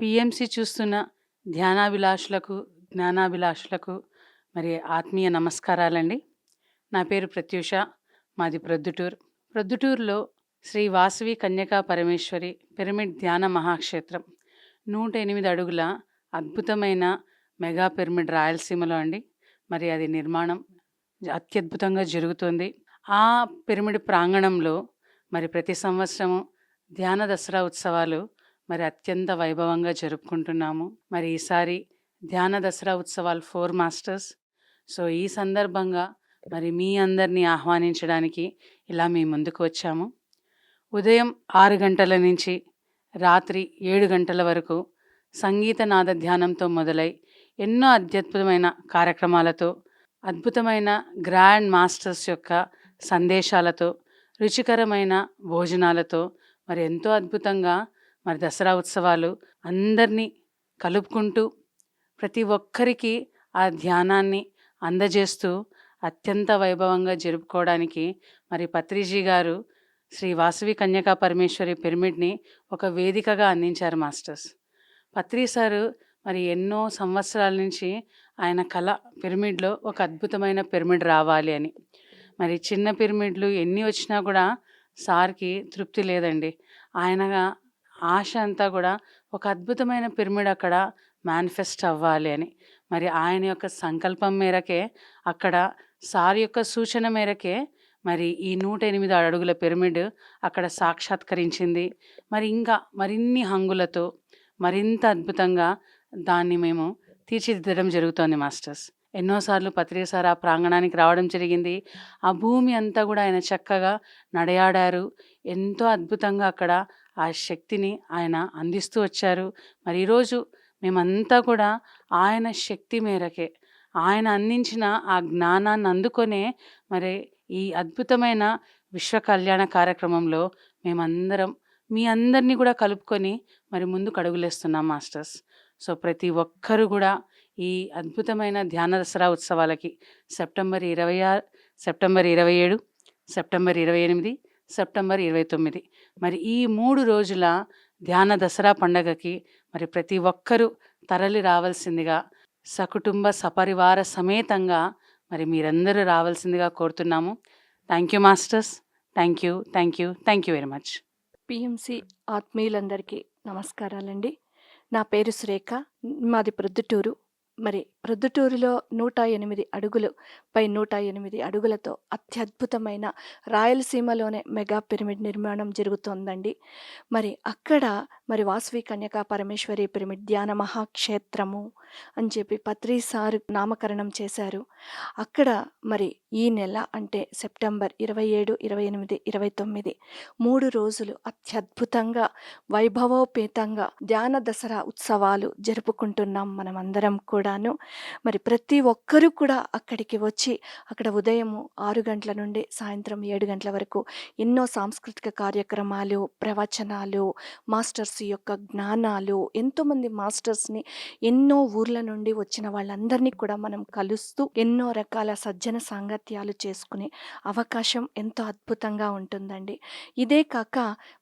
PMC చూస్తున్న ధ్యానాభిలాషులకు జ్ఞానాభిలాషులకు మరి ఆత్మీయ నమస్కారాలండి. నా పేరు ప్రత్యూష మాది ప్రొద్దుటూరు. ప్రొద్దుటూరులో శ్రీ వాసవి కన్యకా పరమేశ్వరి పిరమిడ్ ధ్యాన మహాక్షేత్రం నూట ఎనిమిది అడుగుల అద్భుతమైన మెగా పిరమిడ్ రాయలసీమలో అండి. మరి అది నిర్మాణం అత్యద్భుతంగా జరుగుతుంది. ఆ పిరమిడ్ ప్రాంగణంలో మరి ప్రతి సంవత్సరము ధ్యాన దసరా ఉత్సవాలు మరి అత్యంత వైభవంగా జరుపుకుంటున్నాము. మరి ఈసారి ధ్యాన దసరా ఉత్సవాలు ఫోర్ మాస్టర్స్. సో ఈ సందర్భంగా మరి మీ అందరినీ ఆహ్వానించడానికి ఇలా మీ ముందుకు వచ్చాము. ఉదయం ఆరు గంటల నుంచి రాత్రి ఏడు గంటల వరకు సంగీత నాద ధ్యానంతో మొదలై ఎన్నో అత్యద్భుతమైన కార్యక్రమాలతో అద్భుతమైన గ్రాండ్ మాస్టర్స్ యొక్క సందేశాలతో రుచికరమైన భోజనాలతో మరి ఎంతో అద్భుతంగా మరి దసరా ఉత్సవాలు అందరినీ కలుపుకుంటూ ప్రతి ఒక్కరికి ఆ ధ్యానాన్ని అందజేస్తూ అత్యంత వైభవంగా జరుపుకోవడానికి మరి పత్రిజీ గారు శ్రీ వాసవి కన్యకా పరమేశ్వరి పిరమిడ్ని ఒక వేదికగా అందించారు మాస్టర్స్. పత్రి సారు మరి ఎన్నో సంవత్సరాల నుంచి ఆయన కళ పిరమిడ్లో ఒక అద్భుతమైన పిరమిడ్ రావాలి అని. మరి చిన్న పిరమిడ్లు ఎన్ని వచ్చినా కూడా సార్కి తృప్తి లేదండి. ఆయన ఆశ అంతా కూడా ఒక అద్భుతమైన పిరమిడ్ అక్కడ మేనిఫెస్ట్ అవ్వాలి అని. మరి ఆయన యొక్క సంకల్పం మేరకే అక్కడ సార్ యొక్క సూచన మేరకే మరి ఈ నూట ఎనిమిది అడుగుల పిరమిడ్ అక్కడ సాక్షాత్కరించింది. మరి ఇంకా మరిన్ని హంగులతో మరింత అద్భుతంగా దాన్ని మేము తీర్చిదిద్దడం జరుగుతోంది మాస్టర్స్. ఎన్నోసార్లు పత్రిక సార్ ఆ ప్రాంగణానికి రావడం జరిగింది. ఆ భూమి అంతా కూడా ఆయన చక్కగా నడయాడారు. ఎంతో అద్భుతంగా అక్కడ ఆ శక్తిని ఆయన అందిస్తూ వచ్చారు. మరి ఈరోజు మేమంతా కూడా ఆయన శక్తి మేరకే ఆయన అందించిన ఆ జ్ఞానాన్ని అందుకొనే మరి ఈ అద్భుతమైన విశ్వ కళ్యాణ కార్యక్రమంలో మేమందరం మీ అందరినీ కూడా కలుపుకొని మరి ముందుకు అడుగులేస్తున్నాం మాస్టర్స్. సో ప్రతి ఒక్కరు కూడా ఈ అద్భుతమైన ధ్యాన దసరా ఉత్సవాలకి సెప్టెంబర్ ఇరవై ఆరు సెప్టెంబర్ ఇరవై ఏడు సెప్టెంబర్ ఇరవై ఎనిమిది సెప్టెంబర్ ఇరవై తొమ్మిది. మరి ఈ మూడు రోజుల ధ్యాన దసరా పండగకి మరి ప్రతి ఒక్కరూ తరలి రావాల్సిందిగా సకుటుంబ సపరివార సమేతంగా మరి మీరందరూ రావాల్సిందిగా కోరుతున్నాము. Thank you masters. Thank you thank you thank you very much. PMC ఆత్మీయులందరికీ నమస్కారాలండి. నా పేరు సురేఖ. మాది ప్రొద్దుటూరు. మరి ప్రొద్దుటూరులో నూట ఎనిమిది అడుగులు పై నూట ఎనిమిది అడుగులతో అత్యద్భుతమైన రాయలసీమలోనే మెగా పిరమిడ్ నిర్మాణం జరుగుతోందండి. మరి అక్కడ మరి వాసవి కన్యకా పరమేశ్వరి పిరమిడ్ ధ్యాన మహాక్షేత్రము అని చెప్పి పత్రిసారు నామకరణం చేశారు. అక్కడ మరి ఈ నెల అంటే సెప్టెంబర్ ఇరవై ఏడు ఇరవై ఎనిమిది ఇరవై తొమ్మిది మూడు రోజులు అత్యద్భుతంగా వైభవోపేతంగా ధ్యాన దసరా ఉత్సవాలు జరుపుకుంటున్నాం మనమందరం కూడాను. మరి ప్రతి ఒక్కరూ కూడా అక్కడికి వచ్చి అక్కడ ఉదయం ఆరు గంటల నుండి సాయంత్రం ఏడు గంటల వరకు ఎన్నో సాంస్కృతిక కార్యక్రమాలు ప్రవచనాలు మాస్టర్స్ యొక్క జ్ఞానాలు ఎంతోమంది మాస్టర్స్ని ఎన్నో ఊర్ల నుండి వచ్చిన వాళ్ళందరినీ కూడా మనం కలుస్తూ ఎన్నో రకాల సజ్జన సాంగత్యాలు చేసుకునే అవకాశం ఎంతో అద్భుతంగా ఉంటుందండి. ఇదే కాక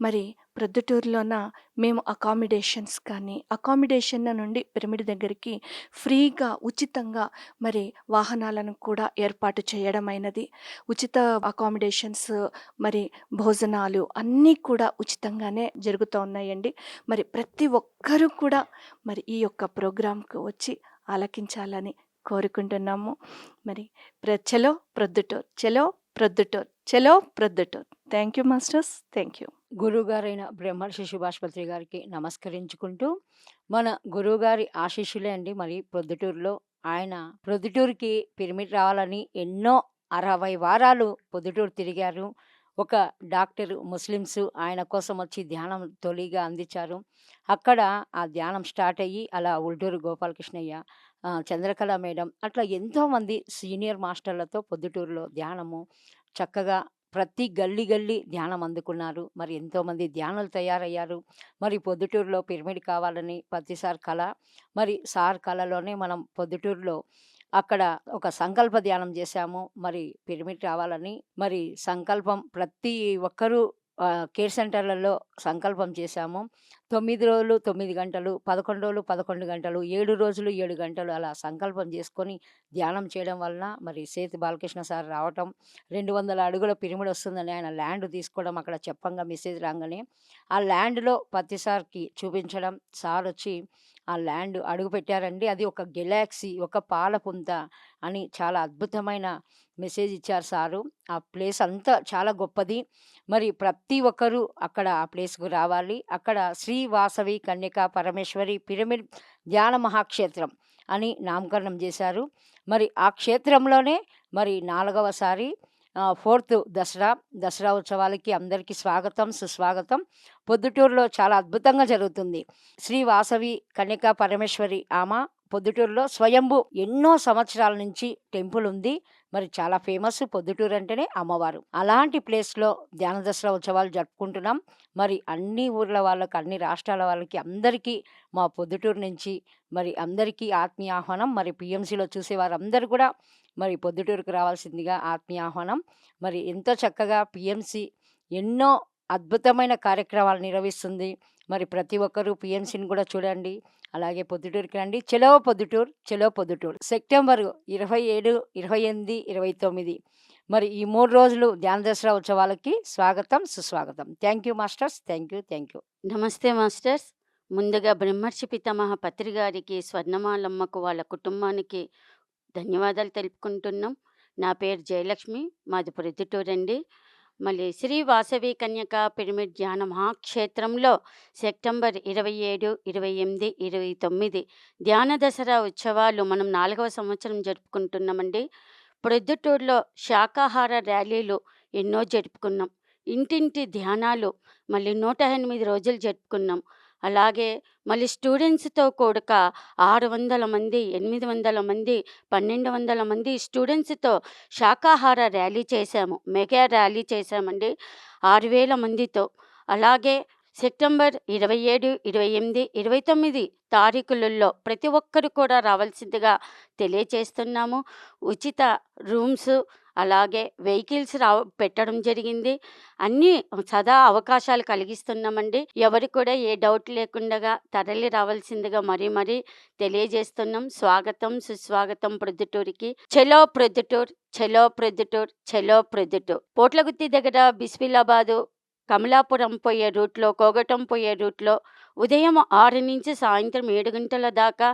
మరి ప్రొద్దుటూరులోన మేము అకామిడేషన్స్ కానీ అకామిడేషన్ నుండి పిరమిడ్ దగ్గరికి ఫ్రీగా ఉచితంగా మరి వాహనాలను కూడా ఏర్పాటు చేయడం అయినది ఉచిత అకామిడేషన్స్ మరి భోజనాలు అన్నీ కూడా ఉచితంగానే జరుగుతూ ఉన్నాయండి మరి ప్రతి ఒక్కరూ కూడా మరి ఈ యొక్క ప్రోగ్రాంకు వచ్చి ఆలకించాలని కోరుకుంటున్నాము. మరి ప్ర చలో ప్రొద్దుటూర్ చలో ప్రొద్దుటూర్ చలో Proddatur. Thank you masters thank you గురువుగారైన Brahmarshi సుభాష్పత్రి గారికి నమస్కరించుకుంటూ మన గురువుగారి ఆశీస్సులే అండి. మరి ప్రొద్దుటూరులో ఆయన ప్రొద్దుటూరుకి పిరమిడ్ రావాలని ఎన్నో అరవై వారాలు పొద్దుటూరు తిరిగారు. ఒక డాక్టర్ ముస్లిమ్స్ ఆయన కోసం వచ్చి ధ్యానం తొలిగా అందించారు. అక్కడ ఆ ధ్యానం స్టార్ట్ అయ్యి అలా ఉల్టూరు గోపాలకృష్ణయ్య చంద్రకళ మేడం అట్లా ఎంతోమంది సీనియర్ మాస్టర్లతో పొద్దుటూరులో ధ్యానము చక్కగా ప్రతి గల్లీ గల్లీ ధ్యానం అందుకున్నారు. మరి ఎంతోమంది ధ్యానులు తయారయ్యారు. మరి పొద్దుటూరులో పిరమిడ్ కావాలని ప్రతిసారి కళ. మరి సార్ కళలోనే మనం పొద్దుటూరులో అక్కడ ఒక సంకల్ప ధ్యానం చేశాము. మరి పిరమిడ్ రావాలని మరి సంకల్పం ప్రతి ఒక్కరూ కేర్ సెంటర్‌లలో సంకల్పం చేశాము. తొమ్మిది రోజులు తొమ్మిది గంటలు, 11 రోజులు 11 గంటలు, ఏడు రోజులు ఏడు గంటలు అలా సంకల్పం చేసుకొని ధ్యానం చేయడం వలన మరి సేతు బాలకృష్ణ సార్ రావటం, 200 అడుగుల పిరిమిడి వస్తుందని ఆయన ల్యాండ్ తీసుకోవడం అక్కడ చెప్పంగా మెసేజ్ రాగానే ఆ ల్యాండ్‌లో పత్తి సార్‌కి చూపించడం, సార్ వచ్చి ఆ ల్యాండ్ అడుగు పెట్టారండి అది ఒక గెలాక్సీ, ఒక పాలపుంత అని చాలా అద్భుతమైన మెసేజ్ ఇచ్చారు సారు. ఆ ప్లేస్ అంతా చాలా గొప్పది. మరి ప్రతి ఒక్కరు అక్కడ ఆ ప్లేస్‌కు రావాలి. అక్కడ శ్రీ వాసవి కన్యకా పరమేశ్వరి పిరమిడ్ ధ్యాన మహాక్షేత్రం అని నామకరణం చేశారు. మరి ఆ క్షేత్రంలోనే మరి నాలుగవసారి ఫోర్త్ దసరా, దసరా ఉత్సవాలకి అందరికీ స్వాగతం, సుస్వాగతం. పొద్దుటూరులో చాలా అద్భుతంగా జరుగుతుంది. శ్రీ వాసవి కన్యకా పరమేశ్వరి ఆమె పొద్దుటూరులో స్వయంభూ ఎన్నో సంవత్సరాల నుంచి టెంపుల్ ఉంది. మరి చాలా ఫేమస్ పొద్దుటూరు అంటేనే అమ్మవారు. అలాంటి ప్లేస్‌లో ధ్యాన దసరా ఉత్సవాలు జరుపుకుంటున్నాం. మరి అన్ని ఊర్ల వాళ్ళకి, అన్ని రాష్ట్రాల వాళ్ళకి అందరికీ మా పొద్దుటూరు నుంచి మరి అందరికీ ఆత్మీయ ఆహ్వానం. మరి పిఎంసీలో చూసేవారందరూ కూడా మరి పొద్దుటూరుకు రావాల్సిందిగా ఆత్మీయ ఆహ్వానం. మరి ఎంతో చక్కగా పిఎంసీ ఎన్నో అద్భుతమైన కార్యక్రమాలు నిర్వహిస్తుంది. మరి ప్రతి ఒక్కరూ పిఎంసీని కూడా చూడండి. అలాగే పొద్దుటూరుకి రండి. చెలో పొద్దుటూరు, చెలో పొద్దుటూరు. సెప్టెంబర్ 27, 28, 29 మరి ఈ మూడు రోజులు ధ్యాన దసరా ఉత్సవాలకి స్వాగతం, సుస్వాగతం. Thank you masters. Thank you. Thank you. నమస్తే మాస్టర్స్. ముందుగా బ్రహ్మర్షి పితామహ పత్రి గారికి, స్వర్ణమాలమ్మకు, వాళ్ళ కుటుంబానికి ధన్యవాదాలు తెలుపుకుంటున్నాం. నా పేరు జయలక్ష్మి. మాది ప్రొద్దుటూరండి. మళ్ళీ శ్రీ వాసవి కన్యక పిరమిడ్ ధ్యాన మహాక్షేత్రంలో సెప్టెంబర్ 27, 28, 29 ధ్యాన దసరా ఉత్సవాలు మనం నాలుగవ సంవత్సరం జరుపుకుంటున్నామండి. ప్రొద్దుటూరులో శాకాహార ర్యాలీలు ఎన్నో జరుపుకున్నాం. ఇంటింటి ధ్యానాలు మళ్ళీ 108 రోజులు జరుపుకున్నాం. అలాగే మళ్ళీ స్టూడెంట్స్‌తో కూడక 600 మంది, 800 మంది, 1200 మంది స్టూడెంట్స్‌తో శాకాహార ర్యాలీ చేశాము. మెగా ర్యాలీ చేశామండి. 6000 మందితో. అలాగే సెప్టెంబర్ 27, 28, 29 తారీఖులలో ప్రతి ఒక్కరు కూడా రావాల్సిందిగా తెలియచేస్తున్నాము. ఉచిత రూమ్స్ అలాగే వెహికల్స్ రావ పెట్టడం జరిగింది. అన్నీ సదా అవకాశాలు కలిగిస్తున్నామండి. ఎవరు కూడా ఏ డౌట్ లేకుండా తరలి రావాల్సిందిగా మరీ మరీ తెలియజేస్తున్నాం. స్వాగతం, సుస్వాగతం ప్రొద్దుటూరికి చెలో ప్రొద్దుటూర్, చెలో ప్రొద్దుటూర్, చెలో ప్రొద్దుటూర్. పోట్లగుత్తి దగ్గర బిస్మిల్లాబాదు, కమలాపురం పోయే రూట్‌లో, కోగటం పోయే రూట్‌లో ఉదయం ఆరు నుంచి సాయంత్రం ఏడు గంటల దాకా,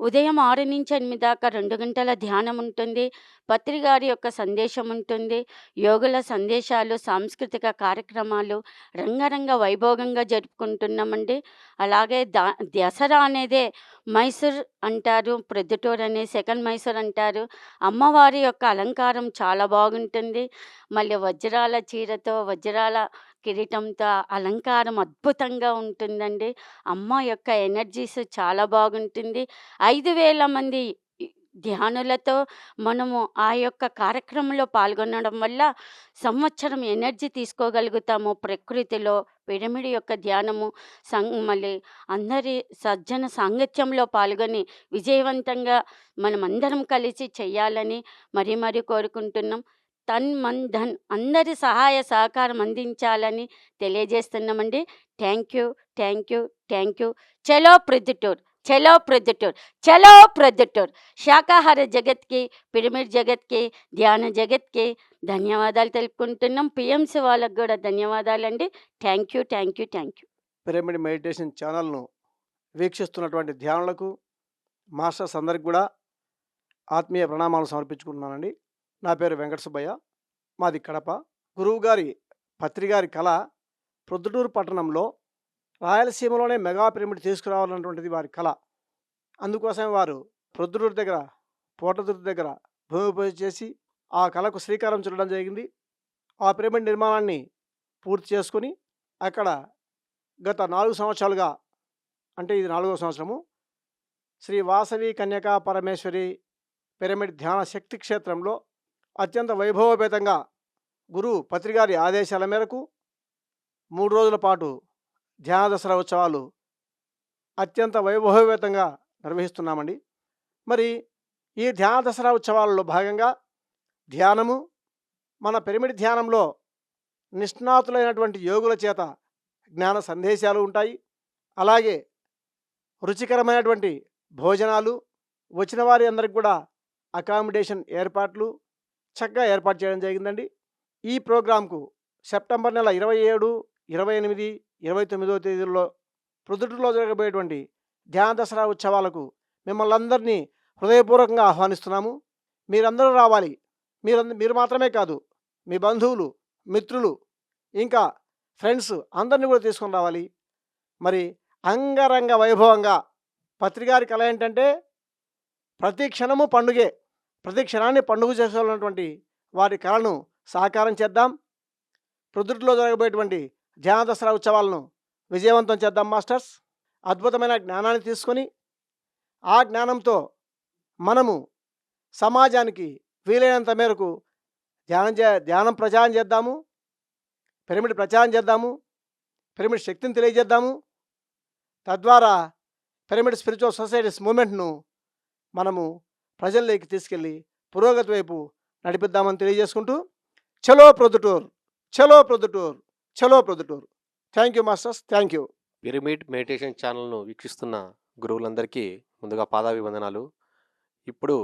ఉదయం 6-8 దాకా రెండు గంటల ధ్యానం ఉంటుంది. పత్రికారి యొక్క సందేశం ఉంటుంది. యోగుల సందేశాలు, సాంస్కృతిక కార్యక్రమాలు రంగరంగ వైభోగంగా జరుపుకుంటున్నామండి. అలాగే దా దసరా అనేదే మైసూర్ అంటారు. ప్రొద్దుటూరు అనే సెకండ్ మైసూర్ అంటారు. అమ్మవారి యొక్క అలంకారం చాలా బాగుంటుంది. మళ్ళీ వజ్రాల చీరతో, వజ్రాల కిరీటంతో అలంకారం అద్భుతంగా ఉంటుందండి. అమ్మ యొక్క ఎనర్జీస్ చాలా బాగుంటుంది. ఐదు వేల మంది ధ్యానులతో మనము ఆ యొక్క కార్యక్రమంలో పాల్గొనడం వల్ల సంవత్సరం ఎనర్జీ తీసుకోగలుగుతాము. ప్రకృతిలో పిరమిడ్ యొక్క ధ్యానము సం మళ్ళీ అందరి సజ్జన సాంగత్యంలో పాల్గొని విజయవంతంగా మనమందరం కలిసి చేయాలని మరీ మరీ కోరుకుంటున్నాం. తన్, మన్, ధన్ అందరి సహాయ సహకారం అందించాలని తెలియజేస్తున్నామండి. Thank you. Thank you. Thank you. చలో ప్రొద్దుటూర్, చలో ప్రొద్దుటూర్, చలో ప్రొద్దుటూర్. శాకాహార జగత్‌కి, పిరమిడ్ జగత్‌కి, ధ్యాన జగత్‌కి ధన్యవాదాలు తెలుపుకుంటున్నాం. పీఎంసీ కూడా ధన్యవాదాలు ధన్యవాదాలండి. Thank you. Thank you. Thank you. Pyramid meditation ఛానల్‌ను వీక్షిస్తున్నటువంటి ధ్యానులకు, మాస్టర్స్ అందరికి కూడా ఆత్మీయ ప్రణామాలు సమర్పించుకుంటున్నానండి. నా పేరు వెంకట సుబ్బయ్య. మాది కడప. గురువుగారి పత్రి గారి ప్రొద్దుటూరు పట్టణంలో రాయలసీమలోనే మెగా పిరమిడ్ తీసుకురావాలన్నటువంటిది వారి కళ అందుకోసమే వారు ప్రొద్దుటూరు దగ్గర, పోటదుర్తి దగ్గర భూమి పూజ చేసి ఆ కళకు శ్రీకారం చుట్టడం జరిగింది. ఆ పిరమిడ్ నిర్మాణాన్ని పూర్తి చేసుకొని అక్కడ గత నాలుగు సంవత్సరాలుగా అంటే ఇది నాలుగో సంవత్సరము. శ్రీ వాసవి కన్యకా పరమేశ్వరి పిరమిడ్ ధ్యాన శక్తి క్షేత్రంలో అత్యంత వైభవపేతంగా గురువు పత్రికారి ఆదేశాల మేరకు మూడు రోజుల పాటు ధ్యాన దసరా ఉత్సవాలు అత్యంత వైభవపేతంగా నిర్వహిస్తున్నామండి. మరి ఈ ధ్యాన దసరా ఉత్సవాలలో భాగంగా ధ్యానము మన పిరమిడ్ ధ్యానంలో నిష్ణాతులైనటువంటి యోగుల చేత జ్ఞాన సందేశాలు ఉంటాయి అలాగే రుచికరమైనటువంటి భోజనాలు వచ్చిన వారి అందరికి కూడా అకామిడేషన్ ఏర్పాట్లు చక్కగా ఏర్పాటు చేయడం జరిగిందండి. ఈ ప్రోగ్రాంకు సెప్టెంబర్ నెల ఇరవై ఏడు ఇరవై ఎనిమిది ఇరవై తొమ్మిదో తేదీల్లో ప్రొద్దుటిలో జరగబోయేటువంటి ధ్యాన దసరా ఉత్సవాలకు మిమ్మల్ని అందరినీ హృదయపూర్వకంగా ఆహ్వానిస్తున్నాము. మీరందరూ రావాలి. మీరు మీరు మాత్రమే కాదు మీ బంధువులు మిత్రులు ఇంకా ఫ్రెండ్స్ అందరినీ కూడా తీసుకొని రావాలి. మరి అంగరంగ వైభవంగా పత్రికారి కళ ఏంటంటే ప్రతి క్షణము పండుగే. ప్రతి క్షణాన్ని పండుగ చేసుకోవాలన్నటువంటి వారి కళను సాకారం చేద్దాం. ప్రొద్దుట్లో జరగబోయేటువంటి ధ్యాన దసరా ఉత్సవాలను విజయవంతం చేద్దాం మాస్టర్స్. అద్భుతమైన జ్ఞానాన్ని తీసుకొని ఆ జ్ఞానంతో మనము సమాజానికి వీలైనంత మేరకు ధ్యానం చే ధ్యానం ప్రచారం చేద్దాము. పిరమిడ్ ప్రచారం చేద్దాము. పిరమిడ్ శక్తిని తెలియజేద్దాము. తద్వారా పిరమిడ్ స్పిరిచువల్ సొసైటీస్ మూమెంట్ను మనము ప్రజల్లోకి తీసుకెళ్ళి పురోగతి వైపు నడిపిద్దామని తెలియజేసుకుంటూ చలో ప్రొద్దుటూర్ చలో ప్రొద్దుటూర్ చలో Proddatur. Thank you masters thank you. Pyramid meditation ఛానల్ను వీక్షిస్తున్న గురువులందరికీ ముందుగా పాదాభివందనాలు. ఇప్పుడు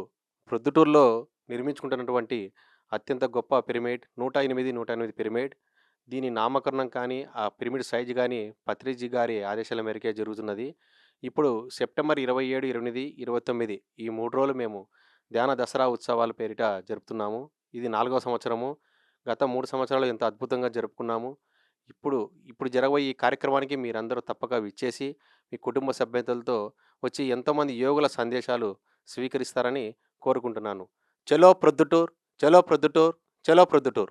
ప్రొద్దుటూరులో నిర్మించుకుంటున్నటువంటి అత్యంత గొప్ప పిరమిడ్ నూట ఎనిమిది నూట ఎనిమిది పిరమిడ్. దీని నామకరణం కానీ ఆ పిరమిడ్ సైజు కానీ పత్రిజీ గారి ఆదేశాల మేరకే జరుగుతున్నది. ఇప్పుడు సెప్టెంబర్ ఇరవై ఏడు ఇరవై ఎనిమిది ఇరవై తొమ్మిది ఈ మూడు రోజులు మేము ధ్యాన దసరా ఉత్సవాల పేరిట జరుపుతున్నాము. ఇది నాలుగవ సంవత్సరము. గత మూడు సంవత్సరాలు ఎంత అద్భుతంగా జరుపుకున్నాము. ఇప్పుడు ఇప్పుడు జరగబోయే ఈ కార్యక్రమానికి మీరందరూ తప్పక విచ్చేసి మీ కుటుంబ సభ్యులతో వచ్చి ఎంతోమంది యోగుల సందేశాలు స్వీకరిస్తారని కోరుకుంటున్నాను. చలో ప్రొద్దుటూర్ చలో ప్రొద్దుటూర్ చలో ప్రొద్దుటూర్.